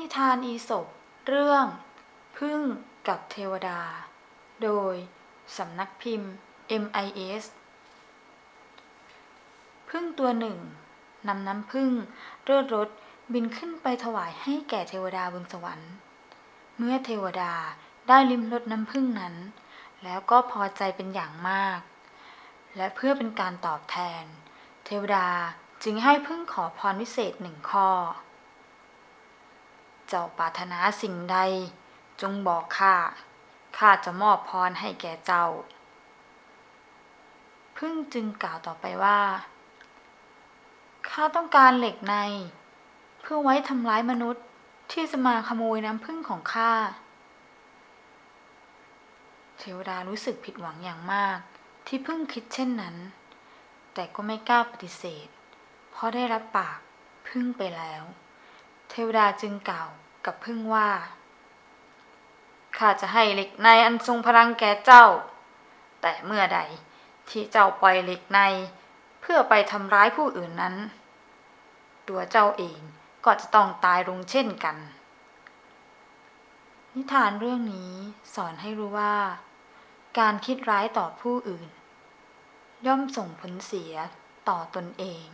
นิทานอีสปเรื่อง พึ่งกับเทวดา โดย สำนักพิมพ์ MIS พึ่งตัวหนึ่งนำน้ำพึ่งเลือดรถบินขึ้นไปถวายให้แก่เทวดาบนสวรรค์ เมื่อเทวดาได้ลิ้มรสน้ำพึ่งนั้น แล้วก็พอใจเป็นอย่างมาก และเพื่อเป็นการตอบแทน เทวดาจึงให้พึ่งขอพรวิเศษหนึ่งข้อ เจ้าปรารถนาสิ่งใด จงบอกข้า ข้าจะมอบพรให้แก่เจ้า พึ่งจึงกล่าวต่อไปว่า ข้าต้องการเหล็กใน เพื่อไว้ทำร้ายมนุษย์ที่จะมาขโมยน้ำพึ่งของข้า เทวดารู้สึกผิดหวังอย่างมากที่พึ่งคิดเช่นนั้น แต่ก็ไม่กล้าปฏิเสธ เพราะได้รับปากพึ่งไปแล้ว ทวดาจึงกล่าวกับพึ่งว่า ข้าจะให้เหล็กในอันทรงพลังแก่เจ้า แต่เมื่อใดที่เจ้าปล่อยเหล็กใน เพื่อไปทำร้ายผู้อื่นนั้น ตัวเจ้าเองก็จะต้องตายลงเช่นกัน นิทานเรื่องนี้สอนให้รู้ว่า การคิดร้ายต่อผู้อื่น ย่อมส่งผลเสียต่อตนเอง